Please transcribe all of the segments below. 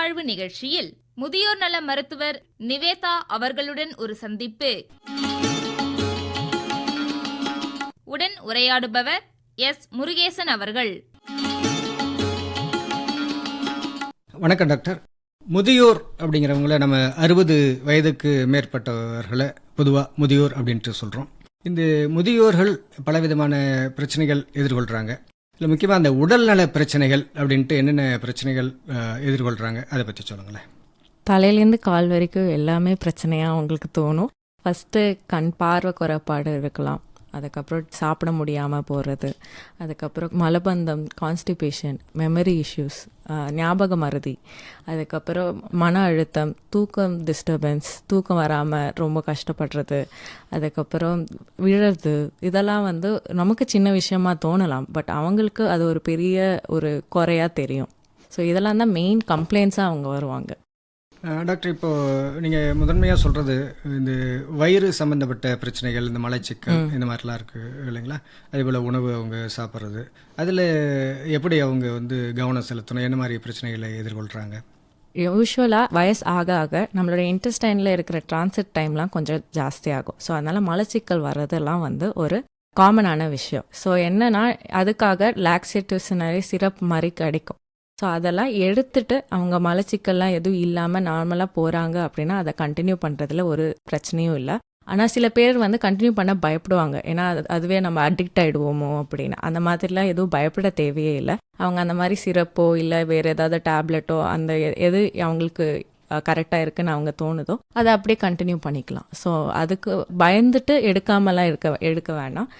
வாழ்வு நிகழ்ச்சியில் முதியோர் நல மருத்துவர் நிவேதா அவர்களுடன் ஒரு சந்திப்பு. உடன் உரையாடுபவர் எஸ். முருகேசன் அவர்கள். வணக்கம் டாக்டர். முதியோர் அப்படிங்கிறவங்கள நம்ம அறுபது வயதுக்கு மேற்பட்டவர்களை பொதுவாக முதியோர் அப்படின்ட்டு சொல்கிறோம் இந்த முதியோர்கள் பலவிதமான பிரச்சனைகள் எதிர்கொள்கிறாங்க இல்லை முக்கியமாக அந்த உடல்நல பிரச்சனைகள் அப்படின்ட்டு என்னென்ன பிரச்சனைகள் எதிர்கொள்கிறாங்க அதை பற்றி சொல்லுங்களேன். தலையிலேருந்து கால் வரைக்கும் எல்லாமே பிரச்சனையாக அவங்களுக்கு தோணும். ஃபஸ்ட்டு கண் பார்வை குறைபாடு இருக்கலாம். அதுக்கப்புறம் சாப்பிட முடியாமல் போகிறது அதுக்கப்புறம் மலபந்தம் கான்ஸ்டிபேஷன் மெமரி இஷ்யூஸ் ஞாபக மறதி. அதுக்கப்புறம் மன அழுத்தம் தூக்கம் டிஸ்டர்பன்ஸ் தூக்கம் வராமல் ரொம்ப கஷ்டப்படுறது. அதுக்கப்புறம் விழறது. இதெல்லாம் வந்து நமக்கு சின்ன விஷயமா தோணலாம். பட் அவங்களுக்கு அது ஒரு பெரிய ஒரு குறையாக தெரியும். ஸோ இதெல்லாம் தான் மெயின் கம்ப்ளைண்ட்ஸாக அவங்க வருவாங்க. டாக்டர் இப்போ நீங்கள் முதன்மையாக சொல்கிறது இந்த வயிறு சம்மந்தப்பட்ட பிரச்சனைகள் இந்த மலைச்சிக்கல் இந்த மாதிரிலாம் இருக்குது இல்லைங்களா? அதே போல் உணவு அவங்க சாப்பிட்றது. அதில் எப்படி அவங்க வந்து கவனம் செலுத்தணும்? என்ன மாதிரி பிரச்சனைகளை எதிர்கொள்கிறாங்க யூஸ்வலாக வயசு ஆக ஆக நம்மளோட இன்டெஸ்டைனில் இருக்கிற டிரான்சிட் டைம்லாம் கொஞ்சம் ஜாஸ்தி ஆகும். ஸோ அதனால் மலச்சிக்கல் வர்றதெல்லாம் வந்து ஒரு காமனான விஷயம். ஸோ என்னன்னா அதுக்காக லாக்ஸேட்டிவ்ஸ் நிறைய சிரப் மாதிரி கிடைக்கும் ஸோ அதெல்லாம் எடுத்துட்டு அவங்க மலச்சிக்கல்லாம் எதுவும் இல்லாமல் நார்மலாக போகிறாங்க அப்படின்னா அதை கண்டினியூ பண்ணுறதுல ஒரு பிரச்சனையும் இல்லை. ஆனால் சில பேர் வந்து கண்டினியூ பண்ண பயப்படுவாங்க. ஏன்னா அது- அதுவே நம்ம அடிக்ட் ஆகிடுவோமோ அப்படின்னு. அந்த மாதிரிலாம் எதுவும் பயப்பட தேவையே இல்லை. அவங்க அந்த மாதிரி சிரப்போ இல்லை வேறு ஏதாவது டேப்லெட்டோ அந்த எது அவங்களுக்கு கரெக்டாக இருக்குன்னு அவங்க தோணுதோ அதை அப்படியே கண்டினியூ பண்ணிக்கலாம். ஸோ அதுக்கு பயந்துட்டு எடுக்காமலாம் இருக்க எடுக்க வேண்டாம்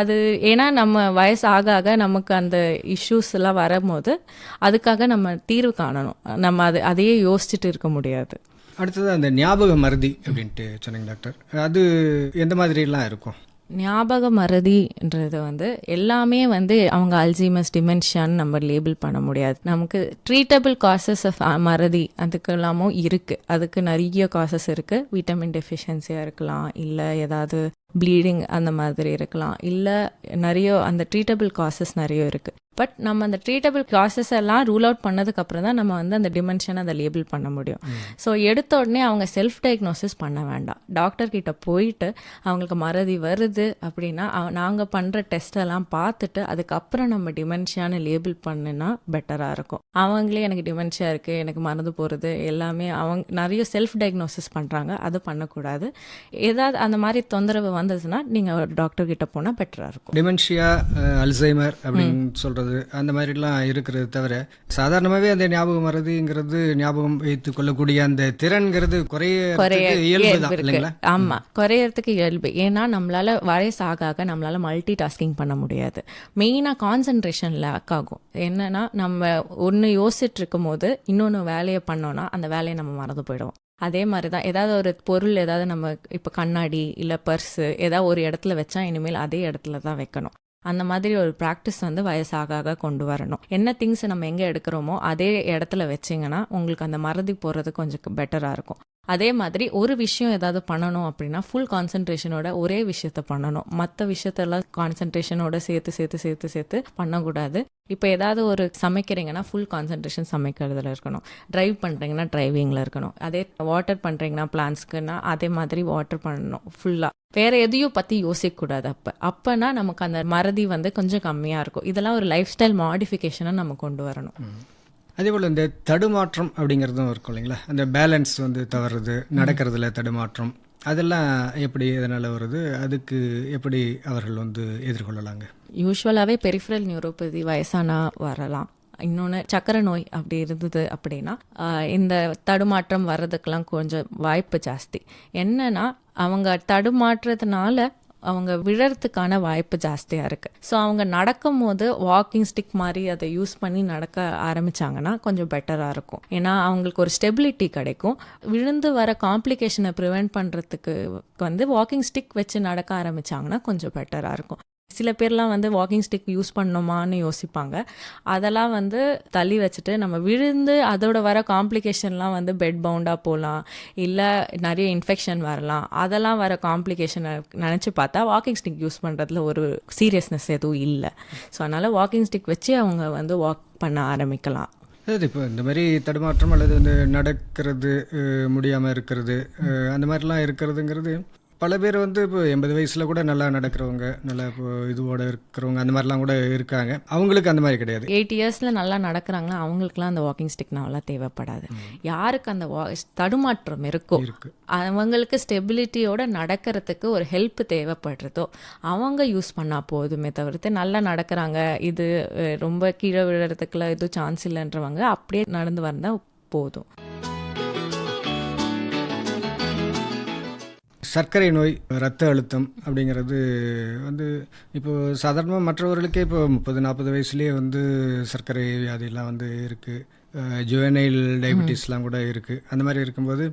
அது ஏன்னா நம்ம வயசு ஆக ஆக நமக்கு அந்த இஷ்யூஸ் எல்லாம் வரும்போது அதுக்காக நம்ம தீர்வு காணணும். நம்ம அது அதையே யோசிச்சுட்டு இருக்க முடியாது. அடுத்தது அந்த ஞாபக மருதி அப்படின்ட்டு சொன்னீங்க டாக்டர். அது எந்த மாதிரிலாம் இருக்கும்? ஞாபக மறதின்றது வந்து எல்லாமே வந்து அவங்க அல்சீமஸ் டிமென்ஷியான்னு நம்ம லேபிள் பண்ண முடியாது. நமக்கு ட்ரீட்டபிள் காசஸ் ஆஃப் மறதி அதுக்கு எல்லாமும் இருக்குது அதுக்கு நிறைய காசஸ் இருக்குது விட்டமின் டெஃபிஷியன்சியாக இருக்கலாம். இல்லை ஏதாவது ப்ளீடிங் அந்த மாதிரி இருக்கலாம். இல்லை நிறைய அந்த ட்ரீட்டபிள் காசஸ் நிறைய இருக்குது பட் நம்ம அந்த ட்ரீட்டபிள் காசஸ் எல்லாம் ரூல் அவுட் பண்ணதுக்கு அப்புறம் தான் நம்ம வந்து அந்த டிமென்ஷனை அதை லேபிள் பண்ண முடியும். ஸோ எடுத்த உடனே அவங்க செல்ஃப் டயக்னோசிஸ் பண்ண வேண்டாம். டாக்டர் கிட்ட போயிட்டு அவங்களுக்கு மறதி வருது அப்படின்னா நாங்கள் பண்ணுற டெஸ்ட் எல்லாம் பார்த்துட்டு அதுக்கப்புறம் நம்ம டிமென்ஷியான்னு லேபிள் பண்ணுனா பெட்டராக இருக்கும். அவங்களே எனக்கு டிமென்ஷியா இருக்குது எனக்கு மறந்து போகிறது எல்லாமே அவங்க நிறைய செல்ஃப் டயக்னோசிஸ் பண்ணுறாங்க அது பண்ணக்கூடாது. ஏதாவது அந்த மாதிரி தொந்தரவு வந்ததுன்னா நீங்கள் டாக்டர் கிட்ட போனால் பெட்டராக இருக்கும். டிமென்ஷியா அல்சைமர் அப்படின்னு சொல்றது அந்த மாதிரிலாம் இருக்கிறது தவிர சாதாரணமாகவே அந்த ஞாபகம் மறதிங்கிறது ஞாபகம் வைத்துக் கொள்ளக்கூடிய அந்த திறன்கிறது குறைய இயல்பு தான் இல்லைங்களா? ஆமா குறையறதுக்கு இயல்பு. ஏன்னா நம்மளால வயசு ஆக நம்மளால மல்டி டாஸ்கிங் பண்ண முடியாது. மெயினா கான்சென்ட்ரேஷன் லேக் ஆகும். என்னன்னா நம்ம ஒன்று யோசிச்சுட்டு இருக்கும் போது இன்னொன்று வேலையை பண்ணோம்னா அந்த வேலையை நம்ம மறந்து போயிடுவோம். அதே மாதிரி தான் ஏதாவது ஒரு பொருள் ஏதாவது நம்ம இப்போ கண்ணாடி இல்லை பர்ஸு ஏதாவது ஒரு இடத்துல வச்சா இனிமேல் அதே இடத்துல தான் வைக்கணும். அந்த மாதிரி ஒரு ப்ராக்டிஸ் வந்து வயசாக ஆக கொண்டு வரணும். என்ன திங்ஸ் நம்ம எங்கே எடுக்கிறோமோ அதே இடத்துல வச்சிங்கன்னா உங்களுக்கு அந்த மறதி போகிறது கொஞ்சம் பெட்டராக இருக்கும். அதே மாதிரி ஒரு விஷயம் ஏதாவது பண்ணணும் அப்படின்னா ஃபுல் கான்சென்ட்ரேஷனோட ஒரே விஷயத்த பண்ணணும். மற்ற விஷயத்தெல்லாம் கான்சென்ட்ரேஷனோட சேர்த்து சேர்த்து சேர்த்து சேர்த்து பண்ணக்கூடாது. இப்போ ஏதாவது ஒரு சமைக்கிறீங்கன்னா ஃபுல் கான்சென்ட்ரேஷன் சமைக்கிறதுல இருக்கணும். ட்ரைவ் பண்ணுறீங்கன்னா ட்ரைவிங்கில் இருக்கணும். அதே வாட்டர் பண்ணுறீங்கன்னா பிளான்ஸ்க்குன்னா அதே மாதிரி வாட்டர் பண்ணணும் ஃபுல்லாக வேற எதையும் பற்றி யோசிக்கக்கூடாது அப்போ. அப்போனா நமக்கு அந்த மறதி வந்து கொஞ்சம் கம்மியாக இருக்கும். இதெல்லாம் ஒரு லைஃப் ஸ்டைல் மாடிஃபிகேஷனாக நம்ம கொண்டு வரணும். அதே போல் இந்த தடுமாற்றம் அப்படிங்கிறதும் இருக்கும் இல்லைங்களா? அந்த பேலன்ஸ் வந்து தவறுது நடக்கிறதுல தடுமாற்றம். அதெல்லாம் எப்படி எதனால் வருது? அதுக்கு எப்படி அவர்கள் வந்து எதிர்கொள்ளலாங்க? யூஸ்வலாகவே பெரிஃபரல் நியூரோபதி வயசானா வரலாம். இன்னொன்று சக்கரை நோய் அப்படி இருந்தது அப்படின்னா இந்த தடுமாற்றம் வர்றதுக்கெல்லாம் கொஞ்சம் வாய்ப்பு ஜாஸ்தி. என்னன்னா அவங்க தடுமாற்றத்தினால அவங்க விழறதுக்கான வாய்ப்பு ஜாஸ்தியாக இருக்குது ஸோ அவங்க நடக்கும் போது வாக்கிங் ஸ்டிக் மாதிரி அதை யூஸ் பண்ணி நடக்க ஆரம்பிச்சாங்கன்னா கொஞ்சம் பெட்டராக இருக்கும். ஏன்னா அவங்களுக்கு ஒரு ஸ்டெபிலிட்டி கிடைக்கும். விழுந்து வர காம்ப்ளிகேஷனை ப்ரிவெண்ட் பண்ணுறதுக்கு வந்து வாக்கிங் ஸ்டிக் வச்சு நடக்க ஆரம்பித்தாங்கன்னா கொஞ்சம் பெட்டராக இருக்கும். சில பேர்லாம் வந்து வாக்கிங் ஸ்டிக் யூஸ் பண்ணணுமான்னு யோசிப்பாங்க. அதெல்லாம் வந்து தள்ளி வச்சுட்டு நம்ம விழுந்து அதோட வர காம்ப்ளிகேஷன்லாம் வந்து பெட் பவுண்டாக போகலாம் இல்லை நிறைய இன்ஃபெக்ஷன் வரலாம். அதெல்லாம் வர காம்ப்ளிகேஷனை நினச்சி பார்த்தா வாக்கிங் ஸ்டிக் யூஸ் பண்ணுறதுல ஒரு சீரியஸ்னஸ் எதுவும் இல்லை. ஸோ அதனால் வாக்கிங் ஸ்டிக் வச்சு அவங்க வந்து வாக் பண்ண ஆரம்பிக்கலாம். அதாவது இப்போ இந்த மாதிரி தடுமாற்றம் அல்லது இந்த நடக்கிறது முடியாமல் இருக்கிறது அந்த மாதிரிலாம் இருக்கிறதுங்கிறது பல பேர் வந்து இப்போ எண்பது வயசில் கூட நல்லா நடக்கிறவங்க நல்லா இப்போ இதுவோட இருக்கிறவங்க அந்த மாதிரிலாம் கூட இருக்காங்க. அவங்களுக்கு அந்த மாதிரி கிடையாது. எயிட் இயர்ஸில் நல்லா நடக்கிறாங்களா அவங்களுக்குலாம் அந்த வாக்கிங் ஸ்டிக் நல்லா தேவைப்படாது. யாருக்கு அந்த வா தடுமாற்றம் இருக்கோ அவங்களுக்கு ஸ்டெபிலிட்டியோட நடக்கிறதுக்கு ஒரு ஹெல்ப் தேவைப்படுறதோ அவங்க யூஸ் பண்ணால் போதுமே தவிர்த்து நல்லா நடக்கிறாங்க இது ரொம்ப கீழே விழுறதுக்குலாம் எதுவும் சான்ஸ் இல்லைன்றவங்க அப்படியே நடந்து வந்தால் போதும். சர்க்கரை நோய் ரத்த அழுத்தம் அப்படிங்கிறது வந்து இப்போ சாதாரணமாக மற்றவர்களுக்கே இப்போ முப்பது நாற்பது வயசுலேயே வந்து சர்க்கரை வியாதிலாம் வந்து இருக்குது ஜுவனைல் டயபிட்டிஸ்லாம் கூட இருக்குது அந்த மாதிரி இருக்கும்போது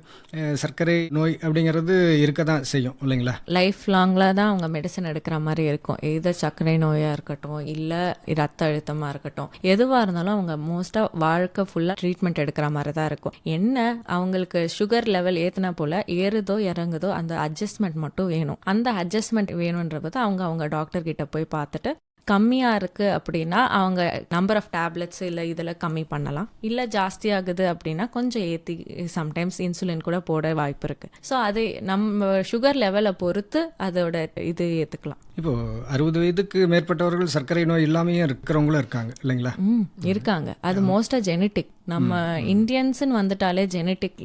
சர்க்கரை நோய் அப்படிங்கிறது இருக்க தான் செய்யும் இல்லைங்களா? லைஃப் லாங்கில் தான் அவங்க மெடிசன் எடுக்கிற மாதிரி இருக்கும். எது சர்க்கரை நோயாக இருக்கட்டும் இல்லை ரத்த அழுத்தமாக இருக்கட்டும் எதுவாக இருந்தாலும் அவங்க மோஸ்ட்டாக வாழ்க்கை ஃபுல்லாக ட்ரீட்மெண்ட் எடுக்கிற மாதிரி தான் இருக்கும். என்ன அவங்களுக்கு சுகர் லெவல் ஏற்றினா போல் ஏறுதோ இறங்குதோ அந்த அட்ஜஸ்ட்மெண்ட் மட்டும் வேணும். அந்த அட்ஜஸ்ட்மெண்ட் வேணுன்றபோது அவங்க அவங்க டாக்டர் கிட்ட போய் பார்த்துட்டு கம்மியாக இருக்குது அப்படின்னா அவங்க நம்பர் ஆஃப் டேப்லெட்ஸ் இல்லை இதில் கம்மி பண்ணலாம். இல்லை ஜாஸ்தி ஆகுது அப்படின்னா கொஞ்சம் ஏற்றி சம்டைம்ஸ் இன்சுலின் கூட போட வாய்ப்பு இருக்குது ஸோ அது நம்ம சுகர் லெவலை பொறுத்து அதோட இது ஏற்றுக்கலாம் இப்போது அறுபது வயதுக்கு மேற்பட்டவர்கள் சர்க்கரை நோய் இல்லாமையும் இருக்கிறவங்களும் இருக்காங்க இல்லைங்களா? ம் இருக்காங்க. அது மோஸ்ட்டாக ஜெனட்டிக் நம்ம இந்தியன்ஸ்னு வந்துட்டாலே ஜெனட்டிக்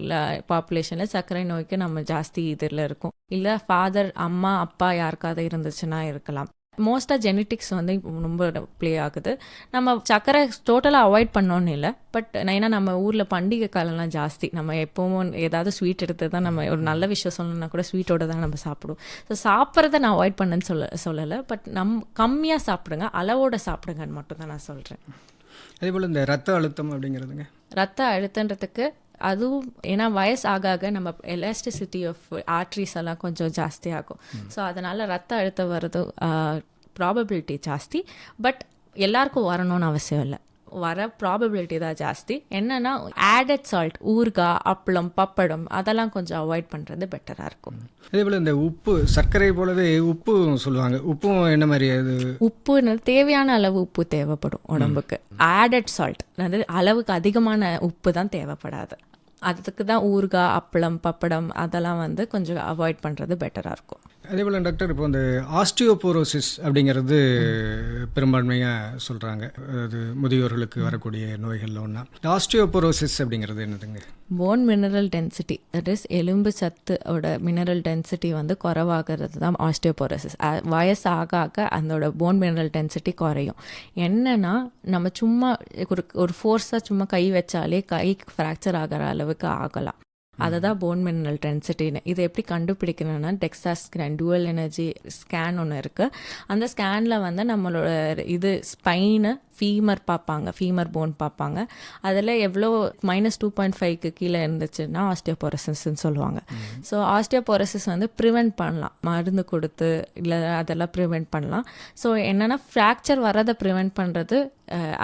பாப்புலேஷனில் சர்க்கரை நோய்க்கு நம்ம ஜாஸ்தி இதில் இருக்கும். இல்லை ஃபாதர் அம்மா அப்பா யாருக்காவது இருந்துச்சுன்னா இருக்கலாம். மோஸ்ட்டாக ஜெனட்டிக்ஸ் வந்து ரொம்ப ப்ளே ஆகுது. நம்ம சர்க்கரை டோட்டலாக அவாய்ட் பண்ணோன்னு இல்லை பட் ஏன்னா நம்ம ஊரில் பண்டிகை காலம்லாம் ஜாஸ்தி. நம்ம எப்பவும் ஏதாவது ஸ்வீட் எடுத்து தான் நம்ம ஒரு நல்ல விஷயம் சொல்லணும்னா கூட ஸ்வீட்டோட தான் நம்ம சாப்பிடுவோம். ஸோ சாப்பிட்றத நான் அவாய்ட் பண்ணேன்னு சொல்ல சொல்லலை பட் நம் கம்மியாக சாப்பிடுங்க அளவோட சாப்பிடுங்கன்னு மட்டும் தான் நான் சொல்கிறேன் அதே போல் இந்த ரத்த அழுத்தம் அப்படிங்கிறதுங்க. ரத்த அழுத்தன்றதுக்கு அதுவும் ஏன்னா வயசு ஆக ஆக நம்ம எலாஸ்டிசிட்டி ஆஃப் ஆர்ட்ரிஸ் எல்லாம் கொஞ்சம் ஜாஸ்தி ஆகும் ஸோ அதனால் ரத்த அழுத்தம் வர்றது ப்ராபபிலிட்டி ஜாஸ்தி. பட் எல்லாருக்கும் வரணும்னு அவசியம் இல்லை. வர ப்ராபபிலிட்டி தான் ஜாஸ்தி. என்னன்னா ஆடட் சால்ட் ஊறுகாய் அப்பளம் பப்படம் அதெல்லாம் கொஞ்சம் அவாய்ட் பண்ணுறது பெட்டராக இருக்கும். அதே போல் இந்த உப்பு சர்க்கரை போலவே உப்பு சொல்லுவாங்க. உப்பும் என்ன மாதிரி அது? உப்புன்னு தேவையான அளவு உப்பு தேவைப்படும் உடம்புக்கு. ஆடட் சால்ட் அதாவது அளவுக்கு அதிகமான உப்பு தான் தேவைப்படாது. அதுக்கு தான் ஊறுகாய் அப்பளம் பப்படம் அதெல்லாம் வந்து கொஞ்சம் அவாய்ட் பண்ணுறது பெட்டராக இருக்கும். அதே போல் டாக்டர் இப்போ இந்த ஆஸ்டியோபோரோசிஸ் அப்படிங்கிறது பெரும்பான்மையாக சொல்கிறாங்க அது முதியோர்களுக்கு வரக்கூடிய நோய்களில் ஒன்றா ஆஸ்டியோபோரோசிஸ் அப்படிங்கிறது என்னதுங்க? Bone mineral density that is எலும்பு சத்தோட மினரல் டென்சிட்டி வந்து குறைவாகிறது தான் ஆஸ்டியோபோரோசிஸ். வயசு ஆக ஆக அதோட போன் மினரல் டென்சிட்டி குறையும். என்னன்னா நம்ம சும்மா ஒரு ஒரு ஃபோர்ஸாக சும்மா கை வச்சாலே கை ஃப்ராக்சர் ஆகிற அளவுக்கு ஆகலாம். அதை தான் போன் மினரல் டென்சிட்டின்னு இதை எப்படி கண்டுபிடிக்கணும்னா DEXA scan dual energy scan ஒன்று இருக்குது அந்த ஸ்கேனில் வந்து நம்மளோட இது ஸ்பைனு ஃபீமர் பார்ப்பாங்க ஃபீமர் போன் பார்ப்பாங்க. அதில் எவ்வளோ மைனஸ் டூ பாயிண்ட் ஃபைவ்க்கு கீழே இருந்துச்சுன்னா ஆஸ்டியோபோரசிஸ்ன்னு சொல்லுவாங்க. ஸோ ஆஸ்டியோபோரசிஸ் வந்து ப்ரிவெண்ட் பண்ணலாம். மருந்து கொடுத்து இல்லை அதெல்லாம் ப்ரிவெண்ட் பண்ணலாம். ஸோ என்னென்னா ஃப்ராக்சர் வரதை ப்ரிவெண்ட் பண்ணுறது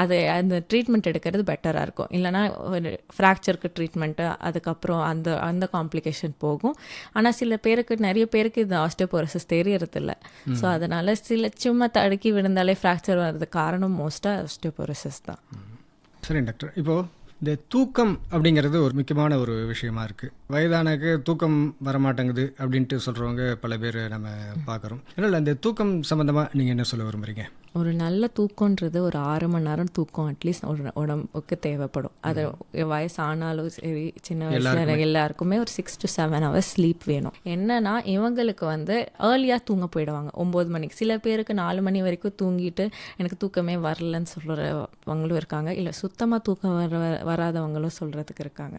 அது அந்த ட்ரீட்மெண்ட் எடுக்கிறது பெட்டராக இருக்கும். இல்லைனா ஒரு ஃப்ராக்சருக்கு ட்ரீட்மெண்ட்டு அதுக்கப்புறம் அந்த அந்த காம்ப்ளிகேஷன் போகும். ஆனால் சில பேருக்கு நிறைய பேருக்கு இது ஆஸ்டியோபோரசிஸ் தெரியறதில்ல. ஸோ அதனால் சில சும்மா தடுக்கி விழுந்தாலே ஃப்ராக்சர் வர்றதுக்கு காரணம் மோஸ்ட்டாக ஆஸ்டியோபோரசிஸ் தான். சரி டாக்டர். இப்போது இந்த தூக்கம் அப்படிங்கிறது ஒரு முக்கியமான ஒரு விஷயமா இருக்குது வயதானக்கு தூக்கம் வரமாட்டேங்குது அப்படின்ட்டு சொல்கிறவங்க பல பேர் நம்ம பார்க்குறோம். அதனால் அந்த தூக்கம் சம்மந்தமாக நீங்கள் என்ன சொல்ல விரும்புகிறீங்க ஒரு நல்ல தூக்கன்றது ஒரு ஆறு மணி நேரம் தூக்கம் அட்லீஸ்ட் ஒரு உடம்புக்கு தேவைப்படும். அது வயசு ஆனாலும் சரி சின்ன வயசுல எல்லாருக்குமே. ஒரு six to seven hours sleep வேணும். என்னன்னா இவங்களுக்கு வந்து ஏர்லியாக தூங்க போயிடுவாங்க. ஒம்பது மணிக்கு. சில பேருக்கு நாலு மணி வரைக்கும் தூங்கிட்டு எனக்கு தூக்கமே வரலன்னு சொல்கிறவங்களும் இருக்காங்க. இல்லை சுத்தமாக தூக்கம் வர வராதவங்களும் சொல்கிறதுக்கு இருக்காங்க.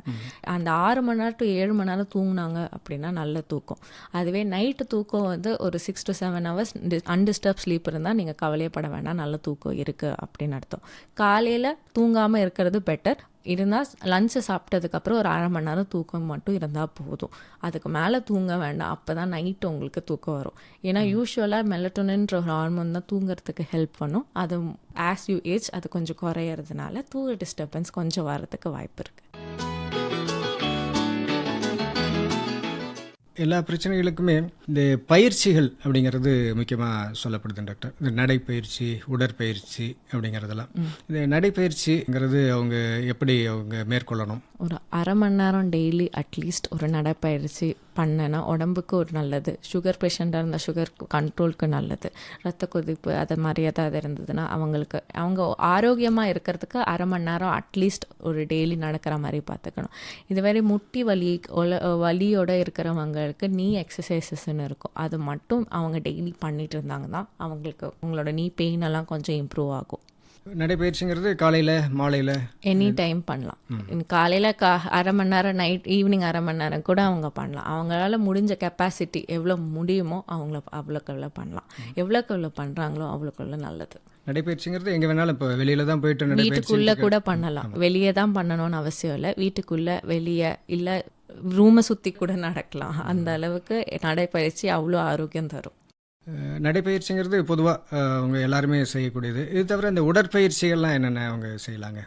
அந்த ஆறு மணி நேரம் டு ஏழு மணி நேரம் தூங்குனாங்க அப்படின்னா நல்ல தூக்கம். அதுவே நைட்டு தூக்கம் வந்து ஒரு six to seven hours undisturbed sleep இருந்தால் நீங்கள் கவலையப்பட வேண்டாம் நல்ல தூக்கம் இருக்குது அப்படின்னு அர்த்தம். காலையில் தூங்காமல் இருக்கிறது பெட்டர் இருந்தால் லஞ்சை சாப்பிட்டதுக்கப்புறம் ஒரு அரை மணி நேரம் தூக்கம் மட்டும் இருந்தால் போதும். அதுக்கு மேலே தூங்க வேண்டாம். அப்போ தான் நைட்டு உங்களுக்கு தூக்கம் வரும். ஏன்னா யூஸ்வலாக மெலட்டோனின்ற ஒரு ஹார்மோன் தான் தூங்குறதுக்கு ஹெல்ப் பண்ணும். அது ஆஸ் யூ ஏஜ் அது கொஞ்சம் குறையறதுனால தூங்க டிஸ்டர்பன்ஸ் கொஞ்சம் வரதுக்கு வாய்ப்பு இருக்குது எல்லா பிரச்சனைகளுக்குமே இந்த பயிற்சிகள் அப்படிங்கிறது முக்கியமாக சொல்லப்படுது டாக்டர். இந்த நடைப்பயிற்சி உடற்பயிற்சி அப்படிங்கிறதெல்லாம். இந்த நடைப்பயிற்சிங்கிறது அவங்க எப்படி அவங்க மேற்கொள்ளணும்? ஒரு அரை மணி நேரம் டெய்லி அட்லீஸ்ட் ஒரு நடைப்பயிற்சி பண்ணனா உடம்புக்கு ஒரு நல்லது. சுகர் பேஷண்ட்டாக இருந்தால் சுகர் கண்ட்ரோலுக்கு நல்லது. ரத்த கொதிப்பு அது மாதிரி ஏதாவது இருந்ததுன்னா அவங்களுக்கு அவங்க ஆரோக்கியமாக இருக்கிறதுக்கு அரை மணி நேரம் அட்லீஸ்ட் ஒரு டெய்லி நடக்கிற மாதிரி பார்த்துக்கணும். இதுவரை முட்டி வலி வலியோடு இருக்கிறவங்களுக்கு நீ எக்ஸசைசஸ்ன்னு இருக்கும். அது மட்டும் அவங்க டெய்லி பண்ணிட்டு இருந்தாங்கன்னா அவங்களுக்கு உங்களோட நீ பெயின் எல்லாம் கொஞ்சம் இம்ப்ரூவ் ஆகும். நடைப்பயிற்சிங்கிறது காலையில் மாலையில். எனி டைம் பண்ணலாம். காலையில் கா அரை மணி நேரம் நைட் ஈவினிங் அரை மணி நேரம் கூட அவங்க பண்ணலாம். அவங்களால முடிஞ்ச கெப்பாசிட்டி எவ்வளோ முடியுமோ அவங்கள அவ்வளோக்கு எவ்வளோ பண்ணலாம். எவ்வளோக்கு எவ்வளோ பண்ணுறாங்களோ அவ்வளோக்கு எவ்வளோ நல்லது. நடைப்பயிற்சிங்கிறது எங்கே வேணாலும் இப்போ வெளியில தான் போயிட்டு வீட்டுக்குள்ளே கூட பண்ணலாம். வெளியே தான் பண்ணணும்னு அவசியம் இல்லை. வீட்டுக்குள்ளே வெளியே இல்லை ரூமை சுற்றி கூட நடக்கலாம். அந்த அளவுக்கு நடைப்பயிற்சி அவ்வளோ ஆரோக்கியம் தரும். நடைப்பயிற்சிங்கிறது பொதுவாக அவங்க எல்லாருமே செய்யக்கூடியது. இது தவிர இந்த உடற்பயிற்சிகள்லாம் என்னென்ன அவங்க செய்யலாங்க?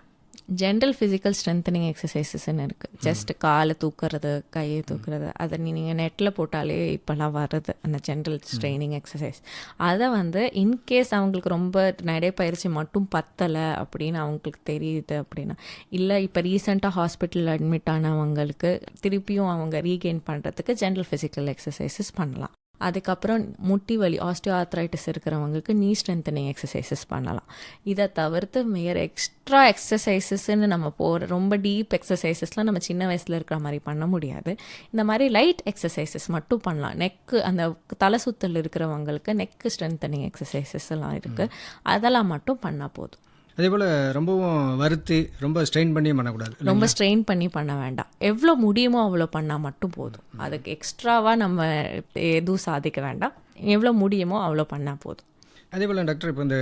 ஜென்ரல் ஃபிசிக்கல் ஸ்ட்ரென்தனிங் எக்ஸசைசஸ்ன்னு இருக்குது ஜஸ்ட் காலை தூக்குறது கையை தூக்குறது அதை நீங்கள் நெட்டில் போட்டாலே இப்போல்லாம் வருது அந்த ஜென்ரல் ஸ்ட்ரெயினிங் எக்ஸசைஸ் அதை வந்து இன்கேஸ் அவங்களுக்கு ரொம்ப நடைப்பயிற்சி மட்டும் பத்தலை அப்படின்னு அவங்களுக்கு தெரியுது அப்படின்னா இல்லை இப்போ ரீசெண்டாக ஹாஸ்பிட்டலில் அட்மிட் ஆனவங்களுக்கு திருப்பியும் அவங்க ரீகெயின் பண்ணுறதுக்கு ஜென்ரல் ஃபிசிக்கல் எக்ஸசைசஸ் பண்ணலாம். அதுக்கப்புறம் முட்டி வலி ஆஸ்டியோ ஆர்த்ரைட்டிஸ் இருக்கிறவங்களுக்கு நீ ஸ்ட்ரென்தனிங் எக்ஸசைசஸ் பண்ணலாம். இதை தவிர்த்து வேறு எக்ஸ்ட்ரா எக்ஸசைசஸ்ன்னு நம்ம போகிற ரொம்ப டீப் எக்ஸசைசஸ்லாம் நம்ம சின்ன வயசில் இருக்கிற மாதிரி பண்ண முடியாது. இந்த மாதிரி லைட் எக்ஸசைசஸ் மட்டும் பண்ணலாம். நெக்கு அந்த தலை சுத்தல் இருக்கிறவங்களுக்கு நெக்கு ஸ்ட்ரென்தனிங் எக்ஸசைசஸ் எல்லாம் இருக்குது அதெல்லாம் மட்டும் பண்ணால் போதும். அதே போல் ரொம்பவும் வறுத்து ரொம்ப ஸ்ட்ரெயின் பண்ணியும் பண்ணக்கூடாது ரொம்ப ஸ்ட்ரெயின் பண்ணி பண்ண வேண்டாம். எவ்வளோ முடியுமோ அவ்வளோ பண்ணால் மட்டும் போதும். அதுக்கு எக்ஸ்ட்ராவாக நம்ம எதுவும் சாதிக்க வேண்டாம். எவ்வளோ முடியுமோ அவ்வளோ பண்ணால் போதும். அதே போல் டாக்டர் இப்போ இந்த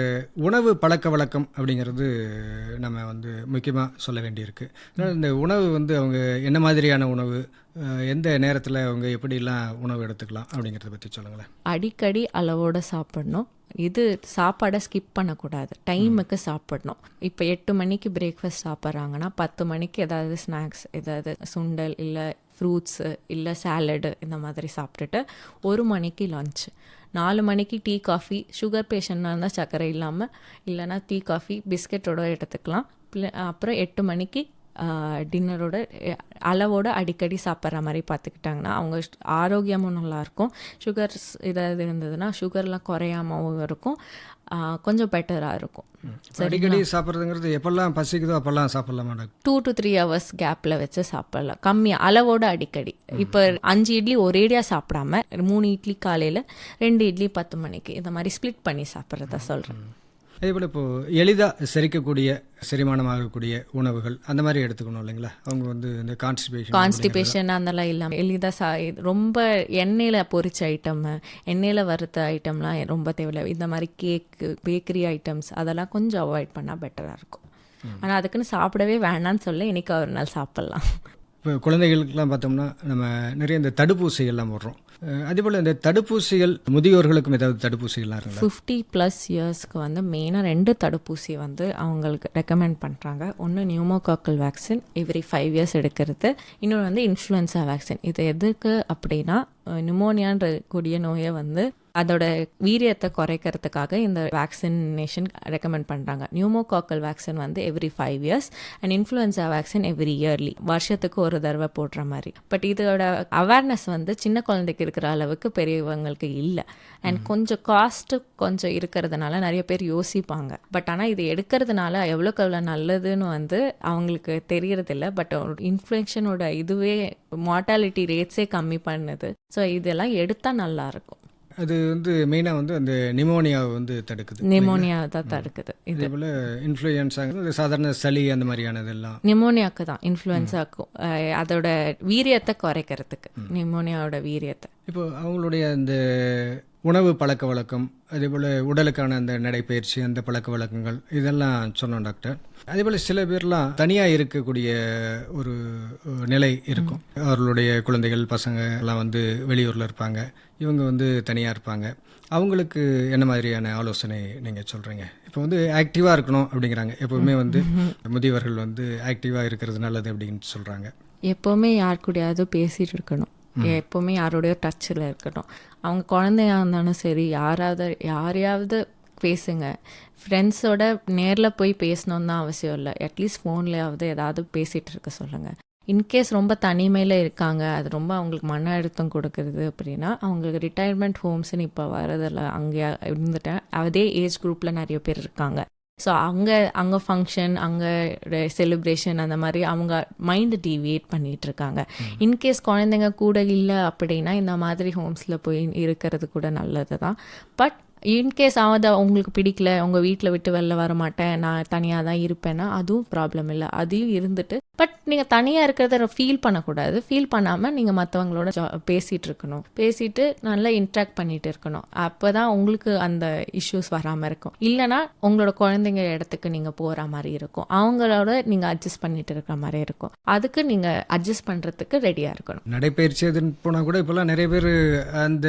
உணவு பழக்க வழக்கம் அப்படிங்கிறது நம்ம வந்து முக்கியமாக சொல்ல வேண்டியிருக்கு. அதனால் இந்த உணவு வந்து அவங்க என்ன மாதிரியான உணவு எந்த நேரத்தில் அவங்க எப்படிலாம் உணவு எடுத்துக்கலாம் அப்படிங்கிறத பற்றி சொல்லுங்களேன். அடிக்கடி அளவோட சாப்பிடணும். இது சாப்பாடை ஸ்கிப் பண்ணக்கூடாது. டைமுக்கு சாப்பிடணும். இப்போ எட்டு மணிக்கு பிரேக்ஃபாஸ்ட் சாப்பிட்றாங்கன்னா பத்து மணிக்கு ஏதாவது ஸ்நாக்ஸ் ஏதாவது சுண்டல் இல்லை ஃப்ரூட்ஸு இல்லை சாலடு இந்த மாதிரி சாப்பிட்டுட்டு ஒரு மணிக்கு லன்ச் நாலு மணிக்கு டீ காஃபி சுகர் பேஷண்ட்னா இருந்தால் சர்க்கரை இல்லாமல் இல்லைன்னா டீ காஃபி பிஸ்கெட்டோட எடுத்துக்கலாம். அப்புறம் எட்டு மணிக்கு டின்னரோட அளவோடு அடிக்கடி சாப்பிட்ற மாதிரி பார்த்துக்கிட்டாங்கன்னா அவங்க ஆரோக்கியமும் நல்லாயிருக்கும். சுகர்ஸ் இதாவது இருந்ததுன்னா சுகர்லாம் குறையாமவும் இருக்கும். கொஞ்சம் பெட்டராக இருக்கும். அடிக்கடி சாப்பிட்றதுங்கிறது எப்பெல்லாம் பசிக்குதோ அப்போல்லாம் சாப்பிட்லாமா டூ டு த்ரீ ஹவர்ஸ் கேப்பில் வச்சு சாப்பிடலாம். கம்மியாக அளவோட அடிக்கடி. இப்போ அஞ்சு இட்லி ஒரேடியாக சாப்பிடாம மூணு இட்லி காலையில் ரெண்டு இட்லி பத்து மணிக்கு இந்த மாதிரி ஸ்ப்ளிட் பண்ணி சாப்பிட்றத சொல்கிறேன் அதே போல் இப்போது எளிதாக செரிக்கக்கூடிய செரிமானமாகக்கூடிய உணவுகள் அந்த மாதிரி எடுத்துக்கணும் இல்லைங்களா? அவங்க வந்து இந்த கான்ஸ்டிபேஷன் கான்ஸ்டிபேஷன் அதெல்லாம் இல்லாமல் எளிதாக சா ரொம்ப எண்ணெயில் பொரிச்ச ஐட்டம் எண்ணெயில் வறுத்த ஐட்டம்லாம் ரொம்ப தேவையில்லை. இந்த மாதிரி கேக்கு பேக்கரி ஐட்டம்ஸ் அதெல்லாம் கொஞ்சம் அவாய்ட் பண்ணால் பெட்டராக இருக்கும். ஆனால் அதுக்குன்னு சாப்பிடவே வேணாம்னு சொல்ல இன்னைக்கு ஒரு நாள் சாப்பிட்லாம். இப்போ குழந்தைகளுக்கெல்லாம் பார்த்தோம்னா நம்ம நிறைய இந்த தடுப்பூசிகள்லாம் போடுறோம். அஹ் அதே போல் இந்த தடுப்பூசிகள் முதியோர்களுக்கும் ஏதாவது தடுப்பூசிகள்லாம் இருக்கு ஃபிஃப்டி ப்ளஸ் இயர்ஸ்க்கு வந்து மெயினாக ரெண்டு தடுப்பூசி வந்து அவங்களுக்கு ரெக்கமெண்ட் பண்ணுறாங்க ஒன்று pneumococcal vaccine every five years எடுக்கிறது. இன்னொன்று வந்து இன்ஃப்ளூயன்சா வேக்சின் இது எதுக்கு அப்படின்னா நிமோனியான்ற கூடிய நோயை வந்து அதோட வீரியத்தை குறைக்கிறதுக்காக இந்த வேக்சினேஷன் ரெக்கமெண்ட் பண்ணுறாங்க நியூமோகாக்கல் வேக்சின் வந்து every five years and influenza vaccine every yearly வருஷத்துக்கு ஒரு தடவை போடுற மாதிரி. பட் இதோட அவேர்னஸ் வந்து சின்ன குழந்தைக்கு இருக்கிற அளவுக்கு பெரியவங்களுக்கு இல்லை. அண்ட் கொஞ்சம் காஸ்ட்டு கொஞ்சம் இருக்கிறதுனால நிறைய பேர் யோசிப்பாங்க. பட் ஆனால் இது எடுக்கிறதுனால எவ்வளோக்கு எவ்வளோ நல்லதுன்னு வந்து அவங்களுக்கு தெரியறதில்ல. பட் இன்ஃப்ளூயன்ஷனோட இதுவே மார்ட்டாலிட்டி ரேட்ஸே கம்மி பண்ணுது. ஸோ இதெல்லாம் எடுத்தால் நல்லாயிருக்கும் அது வந்து மெயினாக வந்து அந்த நிமோனியாவை வந்து தடுக்குது. நிமோனியா தான் தடுக்குது. இது போல் இன்ஃப்ளூயன்ஸாங்கிறது சாதாரண சளி அந்த மாதிரியானதெல்லாம் நிமோனியாக்கு தான். இன்ஃப்ளூயன்ஸாக்கும் அதோட வீரியத்தை குறைக்கிறதுக்கு. நிமோனியாவோட வீரியத்தை. இப்போ அவங்களுடைய அந்த உணவு பழக்க வழக்கம் அதே போல் உடலுக்கான அந்த நடைப்பயிற்சி அந்த பழக்க வழக்கங்கள் இதெல்லாம் சொன்னோம் டாக்டர். அதே போல் சில பேர்லாம் தனியாக இருக்கக்கூடிய ஒரு நிலை இருக்கும். அவர்களுடைய குழந்தைகள் பசங்க எல்லாம் வந்து வெளியூரில் இருப்பாங்க. இவங்க வந்து தனியாக இருப்பாங்க. அவங்களுக்கு என்ன மாதிரியான ஆலோசனை நீங்கள் சொல்கிறீங்க இப்போ வந்து ஆக்டிவாக இருக்கணும் அப்படிங்கிறாங்க. எப்போவுமே வந்து முதியவர்கள் வந்து ஆக்டிவாக இருக்கிறது நல்லது அப்படின்னு சொல்கிறாங்க எப்போவுமே யார் கூடயாவது பேசிட்டு இருக்கணும். எப்போவுமே யாரோடய டச்சில் இருக்கட்டும் அவங்க குழந்தையா இருந்தாலும் சரி யாராவது யாரையாவது பேசுங்க. ஃப்ரெண்ட்ஸோட நேரில் போய் பேசணுன்னு தான் அவசியம் இல்லை. அட்லீஸ்ட் ஃபோன்லேயாவது ஏதாவது பேசிகிட்டு இருக்க சொல்லுங்கள் இன்கேஸ் ரொம்ப தனிமையில் இருக்காங்க அது ரொம்ப அவங்களுக்கு மன அழுத்தம் கொடுக்குறது அப்படின்னா அவங்களுக்கு ரிட்டையர்மெண்ட் ஹோம்ஸ்னு இப்போ வரதில்ல அங்கே இருந்துட்டேன். அதே ஏஜ் குரூப்பில் நிறைய பேர் இருக்காங்க. ஸோ அங்கே அங்கே ஃபங்க்ஷன் அங்கே செலிப்ரேஷன் அந்த மாதிரி அவங்க மைண்டு டிவியேட் பண்ணிட்டு இருக்காங்க. இன்கேஸ் குழந்தைங்க கூட இல்லை அப்படின்னா இந்த மாதிரி ஹோம்ஸில் போய் இருக்கிறது கூட நல்லது தான் பட் இன்கேஸ் அதை உங்களுக்கு பிடிக்கல உங்கள் வீட்டில் விட்டு வெளில வர மாட்டேன் நான் தனியாக தான் இருப்பேன்னா அதுவும் ப்ராப்ளம் இல்லை. அதையும் இருந்துட்டு பட் நீங்கள் தனியாக இருக்கிறத ஃபீல் பண்ணக்கூடாது. ஃபீல் பண்ணாமல் நீங்கள் மற்றவங்களோட பேசிகிட்டு இருக்கணும் பேசிட்டு நல்லா இன்ட்ராக்ட் பண்ணிட்டு இருக்கணும். அப்போ தான் உங்களுக்கு அந்த இஷ்யூஸ் வராமல் இருக்கும். இல்லைனா உங்களோட குழந்தைங்க இடத்துக்கு நீங்கள் போகிற மாதிரி இருக்கும். அவங்களோட நீங்கள் அட்ஜஸ்ட் பண்ணிட்டு இருக்கிற மாதிரி இருக்கும். அதுக்கு நீங்கள் அட்ஜஸ்ட் பண்ணுறதுக்கு ரெடியாக இருக்கணும். நடைப்பயிற்சி எதுன்னு போனால் கூட இப்போல்லாம் நிறைய பேர் அந்த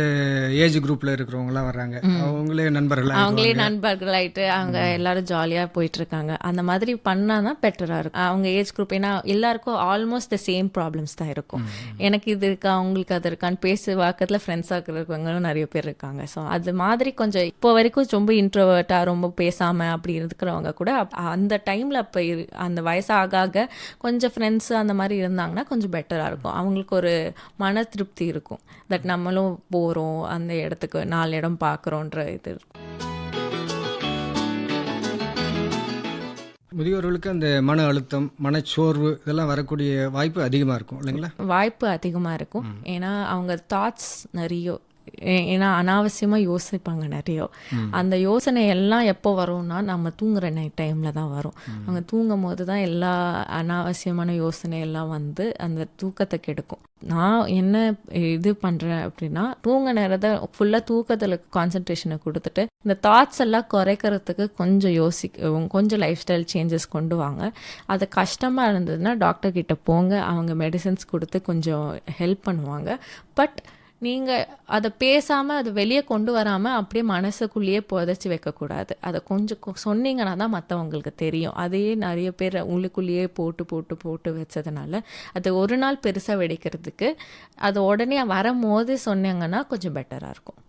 ஏஜ் குரூப்பில் இருக்கிறவங்களாம் வர்றாங்க. அவங்களே நண்பர்கள் அவங்களே நண்பர்கள் ஆயிட்டு அவங்க எல்லாரும் ஜாலியா போயிட்டு இருக்காங்க அந்த மாதிரி பண்ணாதான் பெட்டரா இருக்கும். அவங்க ஏஜ் குரூப் ஏன்னா எல்லாருக்கும் ஆல்மோஸ்ட் த சேம் ப்ராப்ளம்ஸ் தான் இருக்கும். எனக்கு இது இருக்கா அவங்களுக்கு அது இருக்கான்னு பேசு வாக்கத்துல ஃப்ரெண்ட்ஸ் இருக்கிறவங்களும் நிறைய பேர் இருக்காங்க. ஸோ அது மாதிரி கொஞ்சம் இப்போ வரைக்கும் ரொம்ப இன்ட்ரோவர்ட்டா ரொம்ப பேசாம அப்படி இருக்கிறவங்க கூட அந்த டைம்ல அப்ப இரு- அந்த வயசு ஆக கொஞ்சம் ஃப்ரெண்ட்ஸ் அந்த மாதிரி இருந்தாங்கன்னா கொஞ்சம் பெட்டரா இருக்கும். அவங்களுக்கு ஒரு மன திருப்தி இருக்கும். தட் நம்மளும் போறோம் அந்த இடத்துக்கு நாலு இடம் பார்க்குறோன்ற இது முதியோர்களுக்கு அந்த மன அழுத்தம் மனச்சோர்வு இதெல்லாம் வரக்கூடிய வாய்ப்பு அதிகமாக இருக்கும் இல்லைங்களா? வாய்ப்பு அதிகமாக இருக்கும். ஏன்னா அவங்க தாட்ஸ் நிறைய ஏன்னா அனாவசியமாக யோசிப்பாங்க நிறைய. அந்த யோசனை எல்லாம் எப்போ வரும்னா நம்ம தூங்குற நைட் டைமில் தான் வரும். அவங்க தூங்கும் போது தான் எல்லா அனாவசியமான யோசனை எல்லாம் வந்து அந்த தூக்கத்தை கெடுக்கும். நான் என்ன இது பண்ணுறேன் அப்படின்னா தூங்க நேரத்தை ஃபுல்லாக தூக்கத்தில் கான்சென்ட்ரேஷனை கொடுத்துட்டு இந்த தாட்ஸ் எல்லாம் குறைக்கிறதுக்கு கொஞ்சம் யோசிக்க கொஞ்சம் லைஃப் ஸ்டைல் சேஞ்சஸ் கொண்டு வாங்க. அது கஷ்டமாக இருந்ததுன்னா டாக்டர் கிட்ட போங்க. அவங்க மெடிசன்ஸ் கொடுத்து கொஞ்சம் ஹெல்ப் பண்ணுவாங்க. பட் நீங்கள் அதை பேசாமல் அதை வெளியே கொண்டு வராமல் அப்படியே மனசுக்குள்ளேயே புதைச்சி வைக்கக்கூடாது. அதை கொஞ்சம் கொ- சொன்னீங்கன்னா தான் மற்றவங்களுக்கு தெரியும். அதையே நிறைய பேர் உள்ளுக்குள்ளேயே போட்டு போட்டு போட்டு வச்சதுனால அது ஒரு நாள் பெருசாக வெடிக்கிறதுக்கு அது உடனே வரும்போது சொன்னாங்கன்னா கொஞ்சம் பெட்டராக இருக்கும்.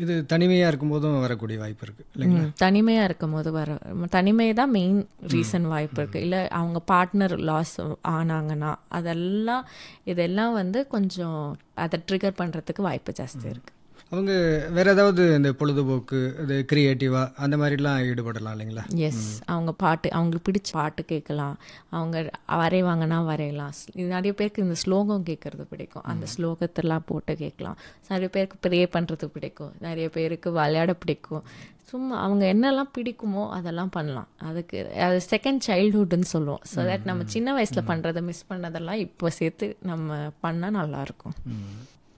இது தனிமையாக இருக்கும்போதும் வரக்கூடிய வாய்ப்பு இருக்குது இல்லைங்களா? ம், தனிமையா இருக்கும் போது வர தனிமை தான் மெயின் ரீசன் வாய்ப்பு இருக்கு. இல்ல அவங்க பார்ட்னர் லாஸ் ஆனாங்கன்னா அதெல்லாம் இதெல்லாம் வந்து கொஞ்சம் அதை ட்ரிகர் பண்றதுக்கு வாய்ப்பு ஜாஸ்தி இருக்கு. அவங்க வேற ஏதாவது இந்த பொழுதுபோக்கு இது கிரியேட்டிவா அந்த மாதிரிலாம் ஈடுபடலாம் இல்லைங்களா? எஸ் அவங்க பாட்டு அவங்களுக்கு பிடிச்ச பாட்டு கேட்கலாம். அவங்க வரைவாங்கன்னா வரையலாம். நிறைய பேருக்கு இந்த ஸ்லோகம் கேட்கறது பிடிக்கும். அந்த ஸ்லோகத்தெல்லாம் போட்டு கேட்கலாம். நிறைய பேருக்கு ப்ரே பண்ணுறது பிடிக்கும். நிறைய பேருக்கு விளையாட பிடிக்கும். சும்மா அவங்க என்னெல்லாம் பிடிக்குமோ அதெல்லாம் பண்ணலாம். அதுக்கு அது செகண்ட் சைல்ட்ஹுட்னு சொல்லுவோம். ஸோ தட் நம்ம சின்ன வயசில் பண்ணுறதை மிஸ் பண்ணதெல்லாம் இப்போ சேர்த்து நம்ம பண்ணால் நல்லாயிருக்கும்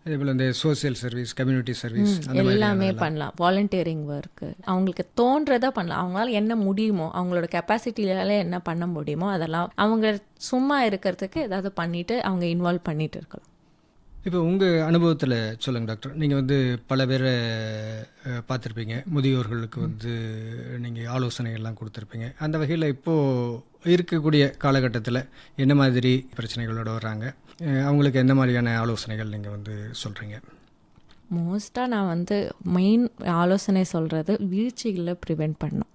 அதே போல் இந்த சோசியல் சர்வீஸ் கம்யூனிட்டி சர்வீஸ் எல்லாமே பண்ணலாம். வாலண்டியரிங் ஒர்க்கு அவங்களுக்கு தோன்றதை பண்ணலாம். அவங்களால என்ன முடியுமோ அவங்களோட கெப்பாசிட்டியால என்ன பண்ண முடியுமோ அதெல்லாம் அவங்க சும்மா இருக்கிறதுக்கு ஏதாவது பண்ணிட்டு அவங்க இன்வால்வ் பண்ணிட்டு இருக்கலாம். இப்போ உங்கள் அனுபவத்தில் சொல்லுங்கள் டாக்டர் நீங்கள் வந்து பல பேரை பார்த்திருப்பீங்க. முதியோர்களுக்கு வந்து நீங்கள் ஆலோசனைகள்லாம் கொடுத்துருப்பீங்க. அந்த வகையில் இப்போது இருக்கக்கூடிய காலகட்டத்தில் என்ன மாதிரி பிரச்சனைகளோட வர்றாங்க? அவங்களுக்கு எந்த மாதிரியான ஆலோசனைகள் நீங்கள் வந்து சொல்கிறீங்க மோஸ்ட்டாக நான் வந்து மெயின் ஆலோசனை சொல்கிறது வீழ்ச்சிகளை ப்ரிவெண்ட் பண்ணும்.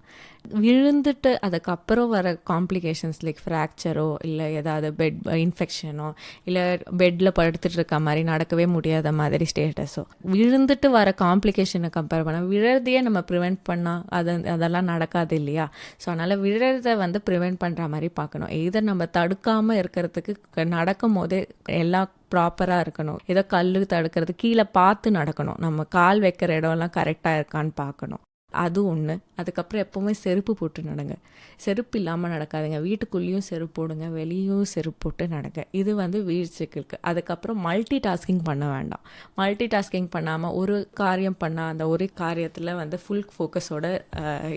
விழுந்துட்டு அதுக்கப்புறம் வர காம்ப்ளிகேஷன்ஸ் லைக் ஃப்ராக்சரோ இல்லை ஏதாவது பெட் இன்ஃபெக்ஷனோ இல்லை பெட்டில் படுத்துட்டு இருக்க மாதிரி நடக்கவே முடியாத மாதிரி ஸ்டேட்டஸோ விழுந்துட்டு வர காம்ப்ளிகேஷனை கம்பேர் பண்ணால் விழறதையே நம்ம ப்ரிவெண்ட் பண்ணால் அது அதெல்லாம் நடக்காது இல்லையா? ஸோ அதனால் விழுறதை வந்து ப்ரிவெண்ட் பண்ணுற மாதிரி பார்க்கணும். இதை நம்ம தடுக்காமல் இருக்கிறதுக்கு க- நடக்கும் போதே எல்லா ப்ராப்பராக இருக்கணும். ஏதோ கல் தடுக்கிறது கீழே பார்த்து நடக்கணும். நம்ம கால் வைக்கிற இடம்லாம் கரெக்டாக இருக்கான்னு பார்க்கணும். அது ஒன்று அதுக்கப்புறம் எப்போவுமே செருப்பு போட்டு நடங்க. செருப்பு இல்லாமல் நடக்காதுங்க. வீட்டுக்குள்ளேயும் செருப்பு போடுங்க. வெளியும் செருப்பு போட்டு நடங்க. இது வந்து வீழ்ச்சிக்கு இருக்குது அதுக்கப்புறம் மல்டி டாஸ்கிங் பண்ண வேண்டாம். மல்டி டாஸ்கிங் பண்ணாமல் ஒரு காரியம் பண்ணால் அந்த ஒரு காரியத்தில் வந்து ஃபுல் ஃபோக்கஸோட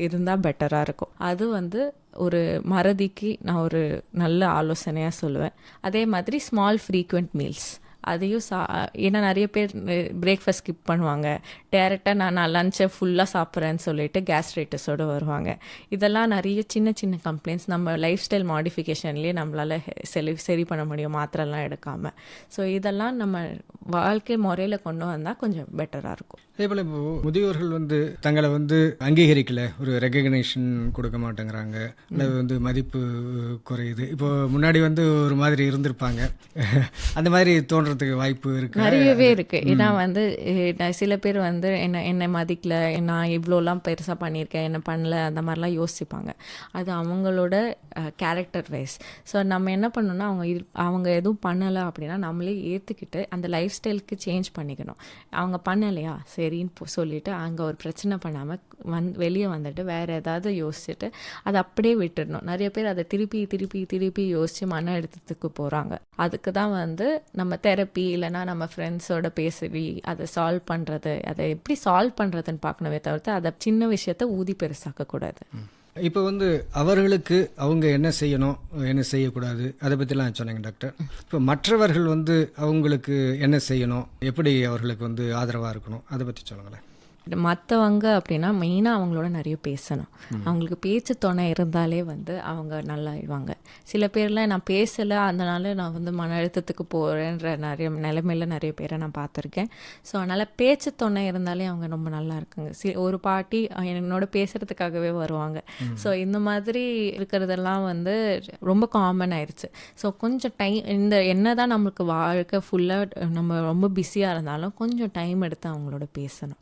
இருந்தால் பெட்டராக இருக்கும். அது வந்து ஒரு மறதிக்கு நான் ஒரு நல்ல ஆலோசனையாக சொல்லுவேன். அதே மாதிரி ஸ்மால் ஃப்ரீக்வெண்ட் மீல்ஸ் அதையும் சா ஏன்னா நிறைய பேர் பிரேக்ஃபாஸ்ட் ஸ்கிப் பண்ணுவாங்க. டேரெக்டாக நான் நான் லஞ்சை ஃபுல்லாக சாப்பிட்றேன்னு சொல்லிட்டு கேஸ்ட்ரைட்டிஸோடு வருவாங்க. இதெல்லாம் நிறைய சின்ன சின்ன கம்ப்ளைண்ட்ஸ் நம்ம லைஃப் ஸ்டைல் மாடிஃபிகேஷன்லேயே நம்மளால் சரி சரி பண்ண முடியும் மாத்திரைலாம் எடுக்காமல் ஸோ இதெல்லாம் நம்ம வாழ்க்கை முறையில் கொண்டு வந்தால் கொஞ்சம் பெட்டராக இருக்கும். அதே போல் இப்போ முதியோர்கள் வந்து தங்களை வந்து அங்கீகரிக்கல. ஒரு ரெகக்னேஷன் கொடுக்க மாட்டேங்கிறாங்க. அல்லது வந்து மதிப்பு குறையுது. இப்போ முன்னாடி வந்து ஒரு மாதிரி இருந்திருப்பாங்க. அந்த மாதிரி தோன்றதுக்கு வாய்ப்பு இருக்கு. நிறையவே இருக்கு. ஏன்னா வந்து சில பேர் வந்து என்ன என்னை மதிக்கல நான் இவ்வளோலாம் பெருசாக பண்ணியிருக்கேன் என்ன பண்ணல அந்த மாதிரிலாம் யோசிப்பாங்க. அது அவங்களோட கேரக்டர் வைஸ் ஸோ நம்ம என்ன பண்ணணும்னா அவங்க அவங்க எதுவும் பண்ணலை அப்படின்னா நம்மளே ஏற்றுக்கிட்டு அந்த லைஃப் ஸ்டைலுக்கு சேஞ்ச் பண்ணிக்கணும். அவங்க பண்ணலையா? சரின்னு சொல்லிட்டு அங்கே ஒரு பிரச்சனை பண்ணாமல் வந் வெளியே வந்துட்டு வேறு ஏதாவது யோசிச்சுட்டு அதை அப்படியே விட்டுடணும் நிறைய பேர் அதை திருப்பி திருப்பி திருப்பி யோசித்து மன அழுத்தத்துக்கு போகிறாங்க அதுக்கு தான் வந்து நம்ம தெரப்பி இல்லைன்னா நம்ம ஃப்ரெண்ட்ஸோட பேசி அதை சால்வ் பண்ணுறது அதை எப்படி சால்வ் பண்ணுறதுன்னு பார்க்கணுமே தவிர்த்து அதை சின்ன விஷயத்த ஊதி பெருசாக்கக்கூடாது இப்போ வந்து அவர்களுக்கு அவங்க என்ன செய்யணும் என்ன செய்யக்கூடாது அதை பற்றிலாம் சொன்னீங்க டாக்டர். இப்போ மற்றவர்கள் வந்து அவங்களுக்கு என்ன செய்யணும் எப்படி அவர்களுக்கு வந்து ஆதரவாக இருக்கணும் அதை பற்றி சொல்லுங்களேன். மற்றவங்க அப்படின்னா மெயினாக அவங்களோட நிறைய பேசணும். அவங்களுக்கு பேச்சு துணை இருந்தாலே வந்து அவங்க நல்லாயிடுவாங்க. சில பேர்லாம் நான் பேசலை அதனால நான் வந்து மன அழுத்தத்துக்கு போகிறேன்ற நிறைய நிலைமையில நிறைய பேரை நான் பார்த்துருக்கேன். ஸோ அதனால் பேச்சு துணை இருந்தாலே அவங்க ரொம்ப நல்லா இருக்குங்க. சி ஒரு பாட்டி என்னோட பேசுகிறதுக்காகவே வருவாங்க. ஸோ இந்த மாதிரி இருக்கிறதெல்லாம் வந்து ரொம்ப காமன் ஆயிடுச்சு. ஸோ கொஞ்சம் டைம் இந்த என்ன தான் நம்மளுக்கு வாழ்க்கை ஃபுல்லாக நம்ம ரொம்ப பிஸியாக இருந்தாலும் கொஞ்சம் டைம் எடுத்து அவங்களோட பேசணும்.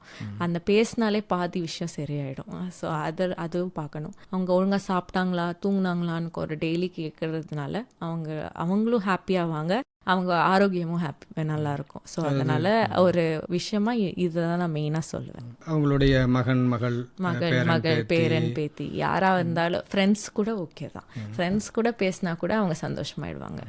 அந்த பேசினாலே பாதி விஷயம் சரியாயிடும். ஸோ அது அதுவும் பார்க்கணும். அவங்க ஒழுங்காக சாப்பிட்டாங்களா தூங்குனாங்களான்னு ஒரு டெய்லி கேட்கறதுனால அவங்க அவங்களும் ஹாப்பியாவாங்க அவங்க ஆரோக்கியமும் ஹாப்பி நல்லா இருக்கும். ஸோ அதனால ஒரு விஷயமா இதுதான் நான் மெயினாக சொல்லுவேன். அவங்களுடைய மகன் மகள் மகள் பேரன், மகள். பேரன் பேத்தி. யாரா இருந்தாலும் ஃப்ரெண்ட்ஸ் கூட ஓகே தான். ஃப்ரெண்ட்ஸ் கூட பேசினா கூட அவங்க சந்தோஷமாயிடுவாங்க.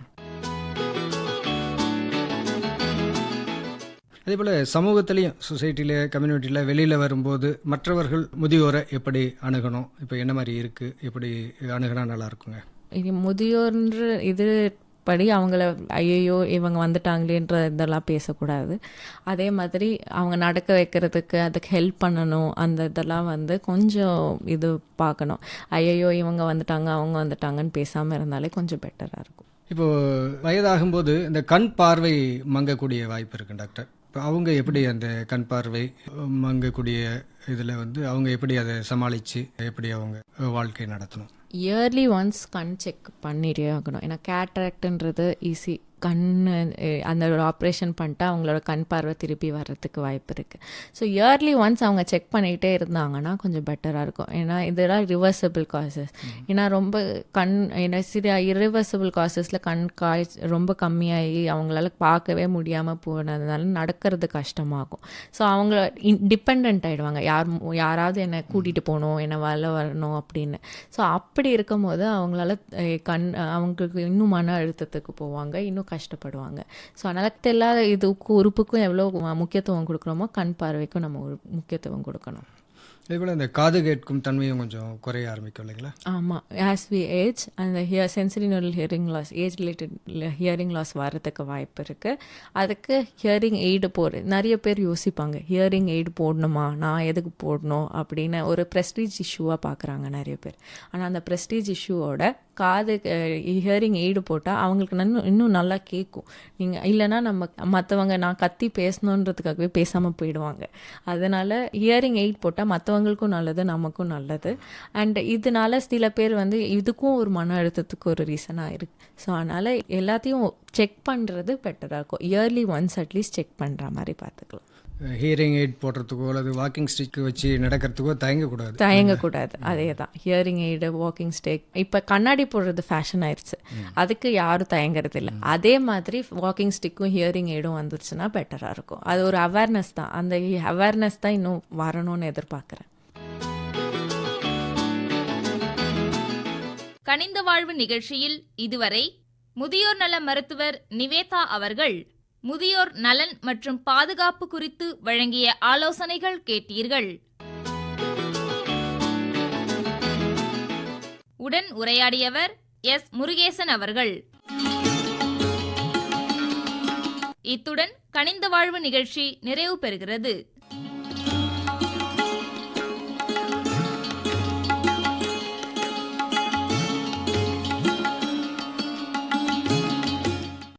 அதே போல் சமூகத்திலையும் சொசைட்டியில் கம்யூனிட்டியில் வெளியில் வரும்போது மற்றவர்கள் முதியோரை எப்படி அணுகணும்? இப்போ என்ன மாதிரி இருக்குது எப்படி அணுகினா நல்லா இருக்குங்க? இது முதியோர்ன்ற இது படி அவங்கள ஐயோ இவங்க வந்துட்டாங்களேன்ற இதெல்லாம் பேசக்கூடாது. அதே மாதிரி அவங்க நடக்க வைக்கிறதுக்கு அதுக்கு ஹெல்ப் பண்ணணும். அந்த இதெல்லாம் வந்து கொஞ்சம் இது பார்க்கணும். ஐயோ இவங்க வந்துட்டாங்க அவங்க வந்துட்டாங்கன்னு பேசாமல் இருந்தாலே கொஞ்சம் பெட்டராக இருக்கும். இப்போ வயதாகும்போது இந்த கண் பார்வை மங்கக்கூடிய வாய்ப்பு இருக்கு டாக்டர். இப்போ அவங்க எப்படி அந்த கண் பார்வை மங்கக்கூடிய இதில் வந்து அவங்க எப்படி அதை சமாளித்து எப்படி அவங்க வாழ்க்கை நடத்தணும்? இயர்லி ஒன்ஸ் கண் செக் பண்ணிட்டே ஆகணும். ஏன்னா கேட்ராக்டுன்றது ஈஸி கண் அந்த ஒரு ஆப்ரேஷன் பண்ணிட்டா அவங்களோட கண் பார்வை திருப்பி வர்றதுக்கு வாய்ப்பு இருக்குது ஸோ இயர்லி ஒன்ஸ் அவங்க செக் பண்ணிகிட்டே இருந்தாங்கன்னா கொஞ்சம் பெட்டராக இருக்கும். ஏன்னா இதெல்லாம் ரிவர்சபிள் காசஸ் ஏன்னா ரொம்ப கண் ஏன்னா சில இரிவர்சபிள் காசஸில் கண் காய் ரொம்ப கம்மியாகி அவங்களால பார்க்கவே முடியாமல் போனதுனால நடக்கிறது கஷ்டமாகும். ஸோ அவங்க டிபெண்ட் ஆகிடுவாங்க யார் யாராவது என்னை கூட்டிகிட்டு போகணும் என்னை வரல வரணும் அப்படின்னு. ஸோ அப்படி இருக்கும்போது அவங்களால அஹ், கண் அவங்களுக்கு இன்னும் மன அழுத்தத்துக்கு போவாங்க. இன்னும் கஷ்டப்படுவாங்க. ஸோ அதனால் எல்லா இதுக்கும் உறுப்புக்கும் எவ்வளோ முக்கியத்துவம் கொடுக்குறோமோ கண் பார்வைக்கும் நம்ம முக்கியத்துவம் கொடுக்கணும். அதே போல் இந்த காது கேட்கும் தன்மையும் கொஞ்சம் குறைய ஆரம்பிக்கும் இல்லைங்களா? ஆமாம் ஆஸ் வி ஏஜ் அந்த hear sensorineural hearing loss age related hearing loss வர்றதுக்கு வாய்ப்பு இருக்குது அதுக்கு ஹியரிங் எய்டு போடு நிறைய பேர் யோசிப்பாங்க. ஹியரிங் எய்டு போடணுமா? நான் எதுக்கு போடணும்? அப்படின்னு ஒரு ப்ரெஸ்டீஜ் இஷ்யூவாக பார்க்குறாங்க நிறைய பேர். ஆனால் அந்த ப்ரெஸ்டீஜ் இஷ்யூவோட காது ஹியரிங் எய்டு போட்டால் அவங்களுக்கு இன்னும் இன்னும் நல்லா கேட்கும் நீங்கள் இல்லைன்னா நம்ம மற்றவங்க நான் கத்தி பேசணுன்றதுக்காகவே பேசாமல் போயிடுவாங்க. அதனால் ஹியரிங் எய்ட் போட்டால் மற்றவங்களுக்கும் நல்லது நமக்கும் நல்லது. அண்ட் இதனால சில பேர் வந்து இதுக்கும் ஒரு மன அழுத்தத்துக்கு ஒரு ரீசனாக இருக்குது ஸோ அதனால் எல்லாத்தையும் செக் பண்ணுறது பெட்டராக இருக்கும். இயர்லி ஒன்ஸ் அட்லீஸ்ட் செக் பண்ணுற மாதிரி பார்த்துக்கலாம் ஹியரிங் எய்ட் போடுறதுக்கோ அல்லது வாக்கிங் ஸ்டிக் வச்சு நடக்கிறதுக்கோ தயங்கக்கூடாது. தயங்கக்கூடாது. அதே தான் ஹியரிங் எய்டு வாக்கிங் ஸ்டேக் இப்போ கண்ணாடி போடுறது ஃபேஷன் ஆயிடுச்சு அதுக்கு யாரும் தயங்குறது இல்லை அதே மாதிரி வாக்கிங் ஸ்டிக்கும் ஹியரிங் எய்டும் வந்துருச்சுன்னா பெட்டராக இருக்கும். அது ஒரு அவேர்னஸ் தான். அந்த அவேர்னஸ் தான் இன்னும் வரணும்னு எதிர்பார்க்குறேன். கனிந்த வாழ்வு நிகழ்ச்சியில் இதுவரை முதியோர் நல மருத்துவர் நிவேதா அவர்கள் முதியோர் நலன் மற்றும் பாதுகாப்பு குறித்து வழங்கிய ஆலோசனைகள் கேட்டீர்கள். உடன் உரையாடியவர் எஸ். முருகேசன் அவர்கள். இத்துடன் கனிந்த வாழ்வு நிகழ்ச்சி நிறைவு பெறுகிறது.